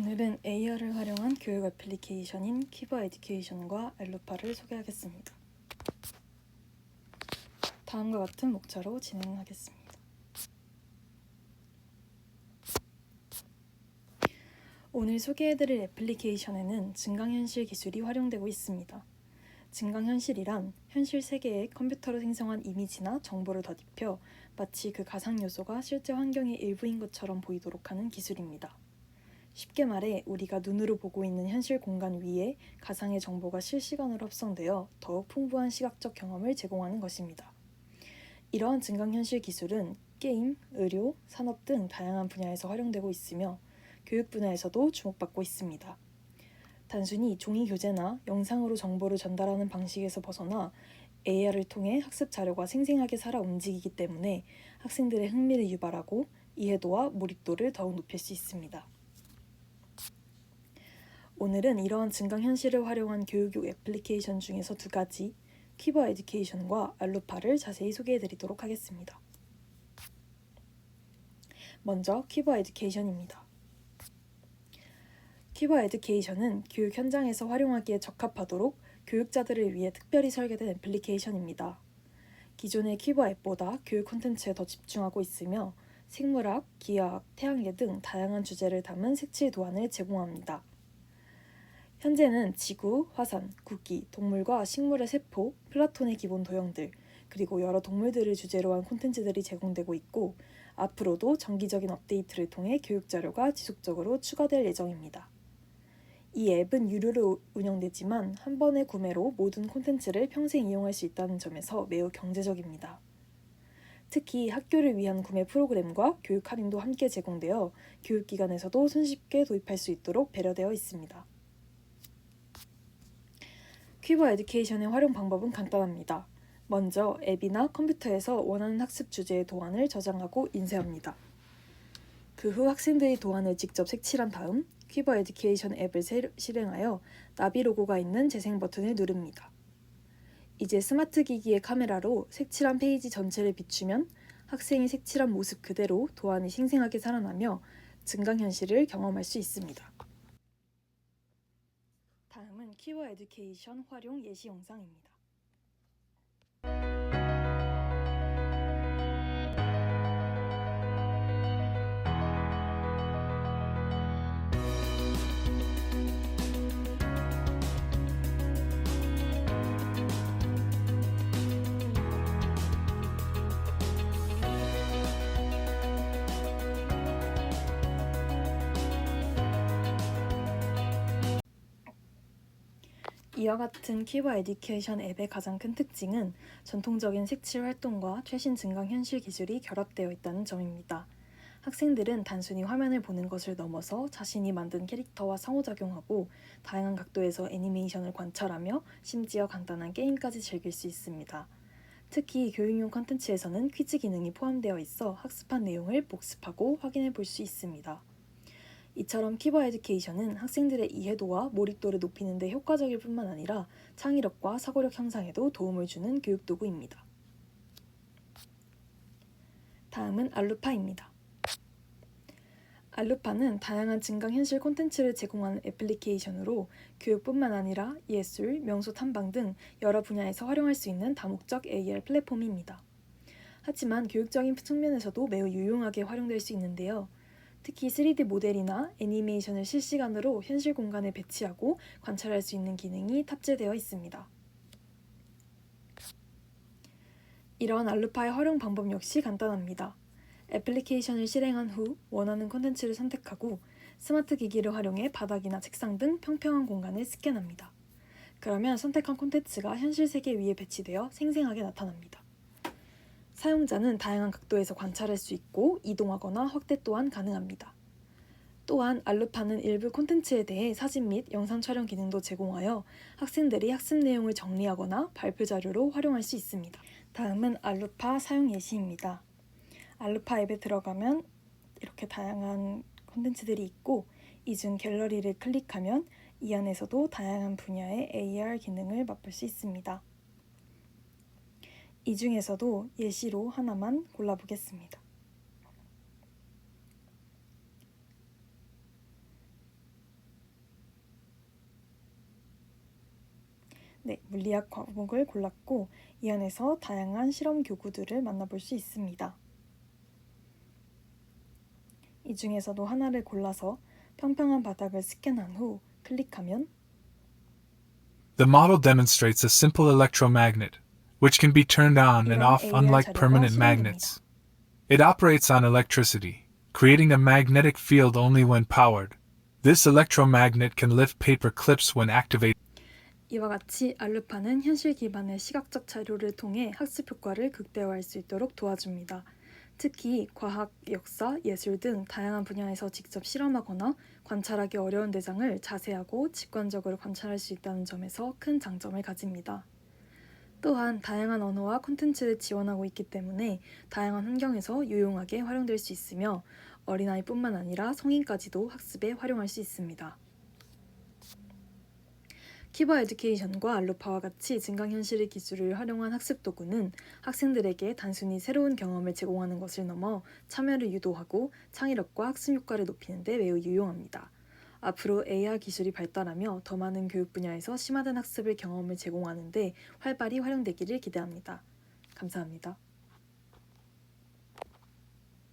오늘은 AR을 활용한 교육 애플리케이션인 키버 에듀케이션과 알루파를 소개하겠습니다. 다음과 같은 목차로 진행하겠습니다. 오늘 소개해드릴 애플리케이션에는 증강현실 기술이 활용되고 있습니다. 증강현실이란 현실 세계에 컴퓨터로 생성한 이미지나 정보를 덧입혀 마치 그 가상 요소가 실제 환경의 일부인 것처럼 보이도록 하는 기술입니다. 쉽게 말해 우리가 눈으로 보고 있는 현실 공간 위에 가상의 정보가 실시간으로 합성되어 더욱 풍부한 시각적 경험을 제공하는 것입니다. 이러한 증강현실 기술은 게임, 의료, 산업 등 다양한 분야에서 활용되고 있으며 교육 분야에서도 주목받고 있습니다. 단순히 종이 교재나 영상으로 정보를 전달하는 방식에서 벗어나 AR을 통해 학습 자료가 생생하게 살아 움직이기 때문에 학생들의 흥미를 유발하고 이해도와 몰입도를 더욱 높일 수 있습니다. 오늘은 이러한 증강 현실을 활용한 교육 애플리케이션 중에서 두 가지 퀴버 에듀케이션과 알루파를 자세히 소개해 드리도록 하겠습니다. 먼저 퀴버 에듀케이션입니다. 퀴버 에듀케이션은 교육 현장에서 활용하기에 적합하도록 교육자들을 위해 특별히 설계된 애플리케이션입니다. 기존의 퀴버 앱보다 교육 콘텐츠에 더 집중하고 있으며 생물학, 기하학, 태양계 등 다양한 주제를 담은 색칠 도안을 제공합니다. 현재는 지구, 화산, 국기, 동물과 식물의 세포, 플라톤의 기본 도형들, 그리고 여러 동물들을 주제로 한 콘텐츠들이 제공되고 있고 앞으로도 정기적인 업데이트를 통해 교육 자료가 지속적으로 추가될 예정입니다. 이 앱은 유료로 운영되지만 한 번의 구매로 모든 콘텐츠를 평생 이용할 수 있다는 점에서 매우 경제적입니다. 특히 학교를 위한 구매 프로그램과 교육 할인도 함께 제공되어 교육기관에서도 손쉽게 도입할 수 있도록 배려되어 있습니다. 퀴버 에듀케이션의 활용 방법은 간단합니다. 먼저 앱이나 컴퓨터에서 원하는 학습 주제의 도안을 저장하고 인쇄합니다. 그 후 학생들이 도안을 직접 색칠한 다음 퀴버 에듀케이션 앱을 실행하여 나비 로고가 있는 재생 버튼을 누릅니다. 이제 스마트 기기의 카메라로 색칠한 페이지 전체를 비추면 학생이 색칠한 모습 그대로 도안이 생생하게 살아나며 증강현실을 경험할 수 있습니다. 다음은 키워 에듀케이션 활용 예시 영상입니다. 이와 같은 키버 에듀케이션 앱의 가장 큰 특징은 전통적인 색칠 활동과 최신 증강 현실 기술이 결합되어 있다는 점입니다. 학생들은 단순히 화면을 보는 것을 넘어서 자신이 만든 캐릭터와 상호작용하고 다양한 각도에서 애니메이션을 관찰하며 심지어 간단한 게임까지 즐길 수 있습니다. 특히 교육용 컨텐츠에서는 퀴즈 기능이 포함되어 있어 학습한 내용을 복습하고 확인해 볼 수 있습니다. 이처럼 키버 에듀케이션은 학생들의 이해도와 몰입도를 높이는 데 효과적일 뿐만 아니라 창의력과 사고력 향상에도 도움을 주는 교육 도구입니다. 다음은 알루파입니다. 알루파는 다양한 증강 현실 콘텐츠를 제공하는 애플리케이션으로 교육뿐만 아니라 예술, 명소 탐방 등 여러 분야에서 활용할 수 있는 다목적 AR 플랫폼입니다. 하지만 교육적인 측면에서도 매우 유용하게 활용될 수 있는데요. 특히 3D 모델이나 애니메이션을 실시간으로 현실 공간에 배치하고 관찰할 수 있는 기능이 탑재되어 있습니다. 이러한 알루파의 활용 방법 역시 간단합니다. 애플리케이션을 실행한 후 원하는 콘텐츠를 선택하고 스마트 기기를 활용해 바닥이나 책상 등 평평한 공간을 스캔합니다. 그러면 선택한 콘텐츠가 현실 세계 위에 배치되어 생생하게 나타납니다. 사용자는 다양한 각도에서 관찰할 수 있고 이동하거나 확대 또한 가능합니다. 또한 알루파는 일부 콘텐츠에 대해 사진 및 영상 촬영 기능도 제공하여 학생들이 학습 내용을 정리하거나 발표 자료로 활용할 수 있습니다. 다음은 알루파 사용 예시입니다. 알루파 앱에 들어가면 이렇게 다양한 콘텐츠들이 있고 이 중 갤러리를 클릭하면 이 안에서도 다양한 분야의 AR 기능을 맛볼 수 있습니다. 이 중에서도 예시로 하나만 골라보겠습니다. 네, 물리학 과목을 골랐고 이 안에서 다양한 실험 교구들을 만나볼 수 있습니다. 이 중에서도 하나를 골라서 평평한 바닥을 스캔한 후 클릭하면 The model demonstrates a simple electromagnet which can be turned on and off unlike permanent magnets. It operates on electricity, creating a magnetic field only when powered. This electromagnet can lift paper clips when activated. 이와 같이 알루파는 현실 기반의 시각적 자료를 통해 학습 효과를 극대화할 수 있도록 도와줍니다. 특히 과학, 역사, 예술 등 다양한 분야에서 직접 실험하거나 관찰하기 어려운 대상을 자세하고 직관적으로 관찰할 수 있다는 점에서 큰 장점을 가집니다. 또한 다양한 언어와 콘텐츠를 지원하고 있기 때문에 다양한 환경에서 유용하게 활용될 수 있으며 어린아이뿐만 아니라 성인까지도 학습에 활용할 수 있습니다. 키버 에듀케이션과 알루파와 같이 증강현실의 기술을 활용한 학습 도구는 학생들에게 단순히 새로운 경험을 제공하는 것을 넘어 참여를 유도하고 창의력과 학습 효과를 높이는 데 매우 유용합니다. 앞으로 AR 기술이 발달하며 더 많은 교육 분야에서 심화된 학습을 경험을 제공하는 데 활발히 활용되기를 기대합니다. 감사합니다.